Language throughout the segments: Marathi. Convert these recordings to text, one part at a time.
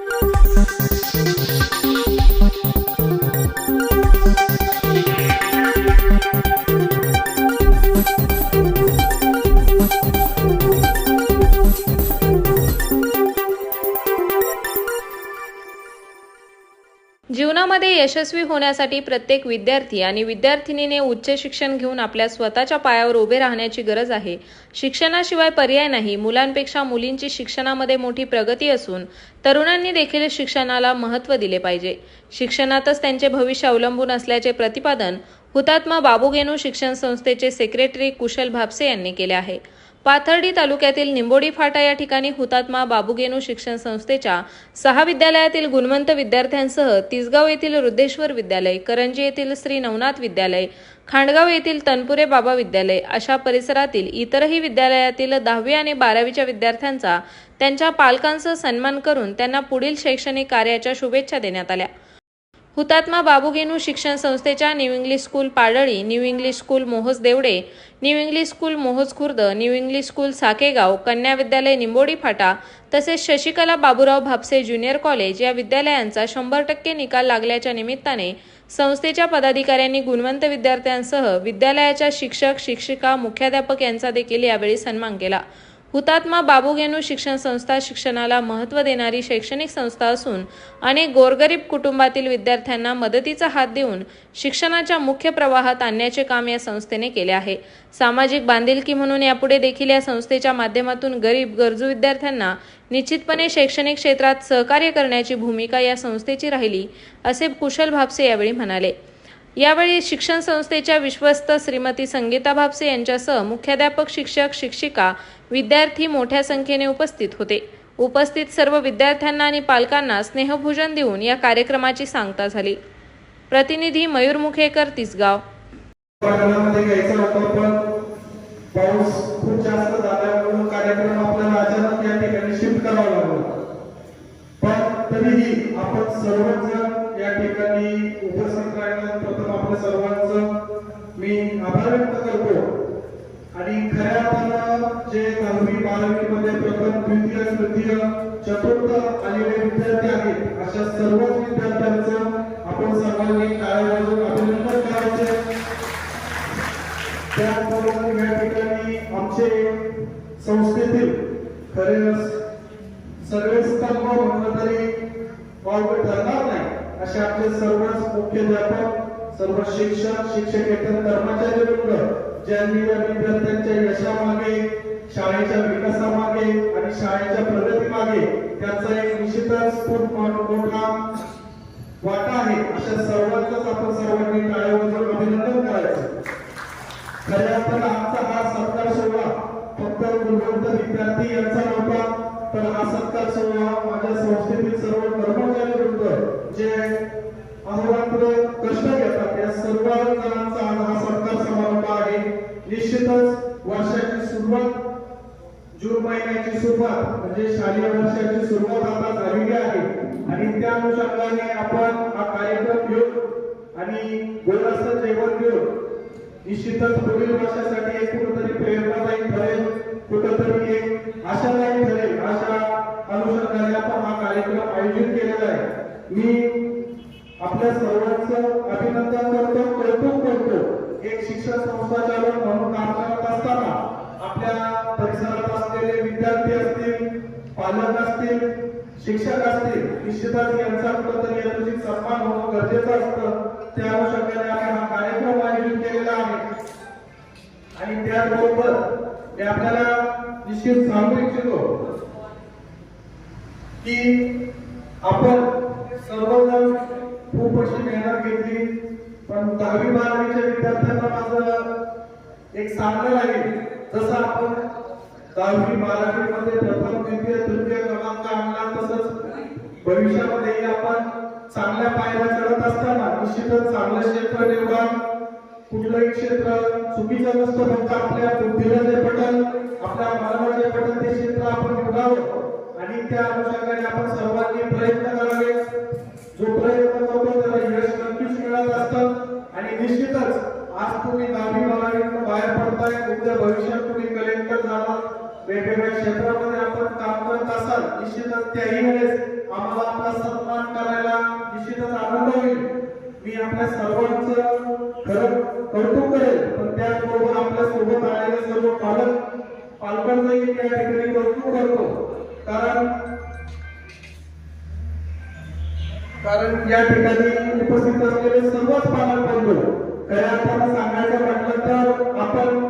すすすぎる。जीवनामध्ये यशस्वी होण्यासाठी प्रत्येक विद्यार्थी आणि विद्यार्थिनीने उच्च शिक्षण घेऊन आपल्या स्वतःच्या पायावर उभे राहण्याची गरज आहे. शिक्षणाशिवाय पर्याय नाही. मुलांपेक्षा मुलींची शिक्षणामध्ये मोठी प्रगती असून तरुणांनी देखील शिक्षणाला महत्त्व दिले पाहिजे. शिक्षणातच त्यांचे भविष्य अवलंबून असल्याचे प्रतिपादन हुतात्मा बाबूगेनू शिक्षण संस्थेचे सेक्रेटरी कुशल भापसे यांनी केले आहे. पाथर्डी तालुक्यातील निंबोडी फाटा या ठिकाणी हुतात्मा बाबूगेनू शिक्षण संस्थेच्या सहा विद्यालयातील गुणवंत विद्यार्थ्यांसह तिसगाव येथील रुद्धेश्वर विद्यालय करंजी येथील श्री नवनाथ विद्यालय खांडगाव येथील तनपुरे बाबा विद्यालय अशा परिसरातील इतरही विद्यालयातील दहावी आणि बारावीच्या विद्यार्थ्यांचा त्यांच्या पालकांसह सन्मान करून त्यांना पुढील शैक्षणिक कार्याच्या शुभेच्छा देण्यात आल्या. हुतात्मा बाबुगेनू शिक्षण संस्थेच्या new English school Padali new English school Mohoj Devde new English school Mohoj Khurd new English school Sakegaon कन्या विद्यालय निंबोडी फाटा तसेच शशिकला बाबूराव भापसे ज्युनियर कॉलेज या विद्यालयांचा शंभर टक्के निकाल लागल्याच्या निमित्ताने संस्थेच्या पदाधिकाऱ्यांनी गुणवंत विद्यार्थ्यांसह विद्यालयाच्या शिक्षक शिक्षिका मुख्याध्यापक यांचा देखील यावेळी सन्मान केला. हुतात्मा बाबूगेनू शिक्षण संस्था शिक्षणाला महत्त्व देणारी शैक्षणिक संस्था असून अनेक गोरगरीब कुटुंबातील विद्यार्थ्यांना मदतीचा हात देऊन शिक्षणाच्या मुख्य प्रवाहात आणण्याचे काम या संस्थेने केले आहे. सामाजिक बांधिलकी म्हणून यापुढे देखील या संस्थेच्या माध्यमातून गरीब गरजू विद्यार्थ्यांना निश्चितपणे शैक्षणिक क्षेत्रात सहकार्य करण्याची भूमिका या संस्थेची राहिली असे कुशल भापसे यावेळी म्हणाले. यावेळी शिक्षण संस्थेच्या विश्वस्त श्रीमती संगीता भापसे यांच्यासह मुख्याध्यापक शिक्षक शिक्षिका विद्यार्थी मोठ्या संख्येने उपस्थित होते. उपस्थित सर्व विद्यार्थ्यांना आणि पालकांना स्नेहभोजन देऊन या कार्यक्रमाची सांगता झाली. प्रतिनिधी मयूर मुखेकर तिसगाव. पाऊस खूप जास्त झाल्यामुळे कार्यक्रम आपल्याला अचानक या ठिकाणी शिफ्ट करावा लागला. पण तरीही आपण सर्वच जण या ठिकाणी उपस्थित राहिला प्रथम आपल्या सर्वांचं मी आभार व्यक्त करतो. आणि खऱ्या अर्थानं जे दहावी बारावी मध्ये प्रथम द्वितीय तृतीय चतुर्थ आलेले विद्यार्थी आहेत अशा सर्वच विद्यार्थ्यांचं आपण सर्वांनी टाळ्या वाजवून अभिनंदन करायचे. त्याचबरोबर या ठिकाणी आमचे संस्थेतील खरे सगळे स्तंभ म्हणलं तरी वावगं ठरणार नाही. असे आपले सर्वच मुख्याध्यापक सर्व शिक्षक शिक्षकेतर कर्मचारी वृंद ज्यांनी या विद्यार्थ्यांच्या यशामागे शाळेच्या विकासामागे आणि शाळेच्या प्रगतीमागे त्याचा एक निश्चितच खूप मोठा वाटा आहे. अशा सर्वांचाच आपण सर्वांनी टाळ्या अभिनंदन करायचं. खऱ्या अर्थानं आमचा हा सत्कार सोहळा फक्त गुणवंत विद्यार्थी यांचा नव्हता तर हा सत्कार सोहळा माझ्या संस्थेतील सर्व कर्मचारी वृंद जे अहोरात्र कष्ट घेतात या सर्व जणांचा आज हा सत्कार समारंभ आहे. निश्चितच वर्षाची सुरुवात जून महिन्याची सुरुवात म्हणजे शालेय वर्षाची सुरुवात आता झालेली आहे. आणि त्या अनुषंगाने आपण हा कार्यक्रम घेऊन आणि गोलाचं जेवण घेऊन निश्चितच पुढील वर्षासाठी एक तरी प्रेरणादायी ठरेल. कार्यक्रम आयोजित केलेला आहे. मी आपल्या सर्वांचं अभिनंदन करतो कौतुक करतो. एक शिक्षण संस्थाचालक म्हणून काम करत असताना आपल्या परिसरात असलेले विद्यार्थी असतील पालक असतील शिक्षक असतील निश्चितच यांचा कुठंतरी यथोचित सन्मान होणं गरजेचं असतं. त्या अनुषंगाने आपण हा कार्यक्रम आयोजित केलेला आहे. आणि त्याचबरोबर मी आपल्याला निश्चित सांगू इच्छितो की आपण सर्वजण खूप अशी मेहनत घेतली पण दहावी बारावीच्या विद्यार्थ्यांना माझं एक सांगणं लागेल जसं आपण दहावी बारावी मध्ये प्रथम द्वितीय तृतीय क्रमांक आणला तसंच भविष्यामध्येही आपण चांगल्या पायऱ्या चढत असताना निश्चितच चांगलं क्षेत्र निवडा कुठलंही क्षेत्र चुकीचं नसतं फक्त आपल्या बुद्धीला जे पटल आपल्या मनाला जे ते क्षेत्र आपण निवडावं. आणि त्या अनुषंगाने आपण सर्वांनी प्रयत्न करावे जो प्रयत्न करतो त्याला यश नक्कीच मिळत असतं आणि निश्चितच आज तुम्ही दहावी बारावी बाहेर पडताय तुमच्या भविष्यात तुम्ही कलेक्टर झाला वेगवेगळ्या क्षेत्रामध्ये आपण काम करत असाल निश्चितच त्याही वेळेस आम्हाला आपला सन्मान करायला निश्चितच आनंद होईल. मी आपल्या सर्वांचं खरं कौतुक करेल पण त्याचबरोबर आपल्यासोबत आलेले सर्व पालक पालकांचंही त्या ठिकाणी कौतुक करतो. कारण या ठिकाणी उपस्थित असलेले सर्वच पालक बंधू खऱ्या अर्थानं सांगायचं म्हटलं तर आपण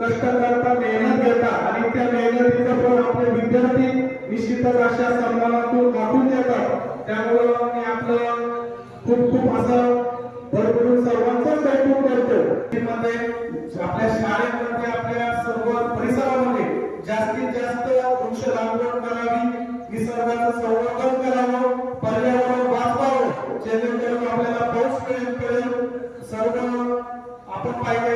कष्ट करता मेहनत घेता आणि त्या मेहनतीचं फळ आपले विद्यार्थी निश्चितच अशा सन्मानातून दाखवून देतात. त्यामुळं मी आपलं खूप खूप असं भरपूर सर्वांचं कौतुक करतो. मध्ये आपल्या शाळेमध्ये आपल्या सर्व परिसरामध्ये जास्तीत जास्त वृक्ष लागवड करावी निसर्गाचं संवर्धन পাইবে